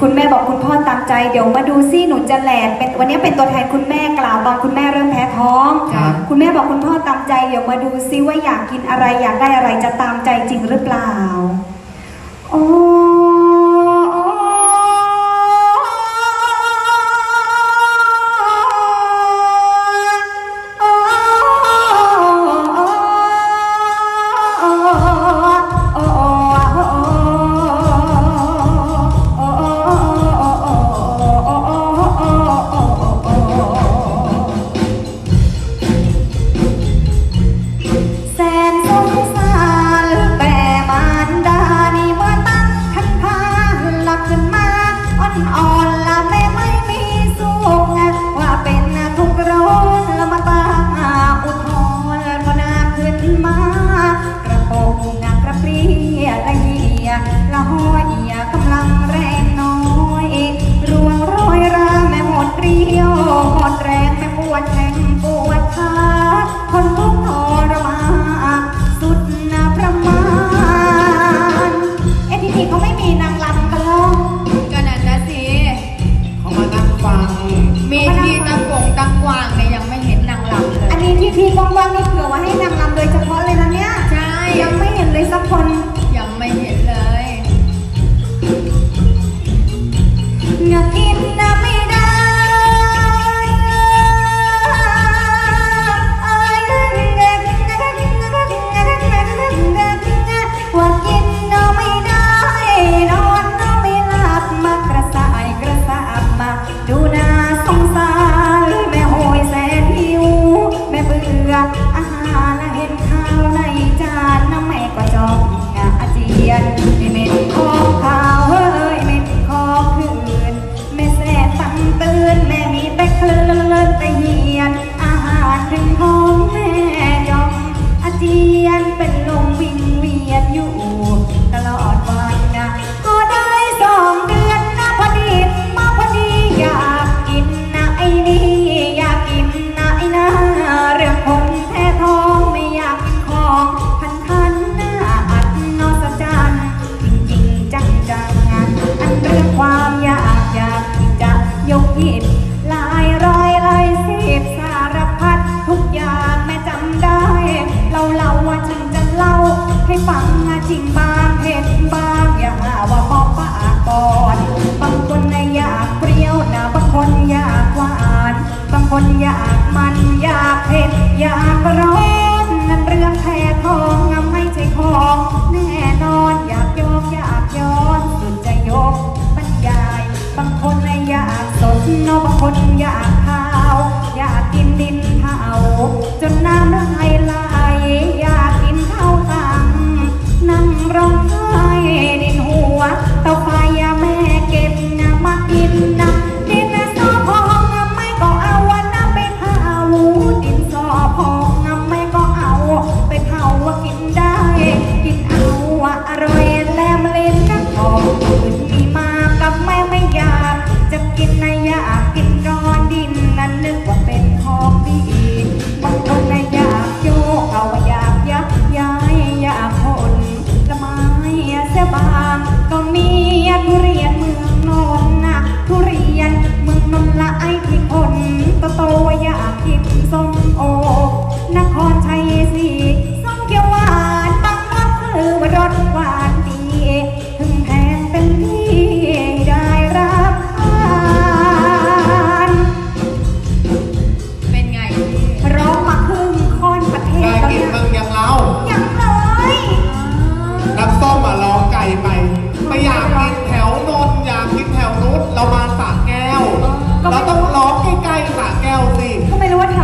คุณแม่บอกคุณพ่อตามใจเดี๋ยวมาดูซิหนูจะแหลดเป็นวันนี้เป็นตัวแทนคุณแม่กล่าวตอนคุณแม่เริ่มแพ้ท้อง ครับ คุณแม่บอกคุณพ่อตามใจเดี๋ยวมาดูซิว่าอยากกินอะไรอยากได้อะไรจะตามใจจริงหรือเปล่า โอ้ มีที่ตังกงตังกวางเนี่ยยังไม่เห็นนางรำเลยอันนี้ที่ที่ว่างๆนี่เผื่อไว้ให้นางรำโดยเฉพาะเลยนะเนี่ย ใช่ ยังไม่เห็นเลยสักคน อนไม่เหม็นของขาวเฮ้ยเหม็นของคืนไม่แซ่ตั้งตื่นแม่มีแต่คลื่นแต่เหียนอาหารถึงห้องแม่ยอมอาจี ริงบางเผ็ดบางอย่าหาว่าพอปากก่อนบางคนนะอยากเปรี้ยวนะบางคนอยากหวานบางคนอยากมันอยากเผ็ดอยากร้อนนั่นเรื่องแพ้ทองงำไม่ใช่ของแน่นอนอยากโยกอยากย้อนสุดจะยกบรรยาย บางคนนะอยากสดเนอะบางคนอยากขาว อยากกินดินเผาจนน้ำลายไหล มอะร้องไก่ไป ไม่อยากกินแถวนนท์อยากกินแถวนู้นเรามาสระแก้ว เราต้องร้องใกล้ๆสระแก้วสิ ก็ไม่รู้ว่าแถว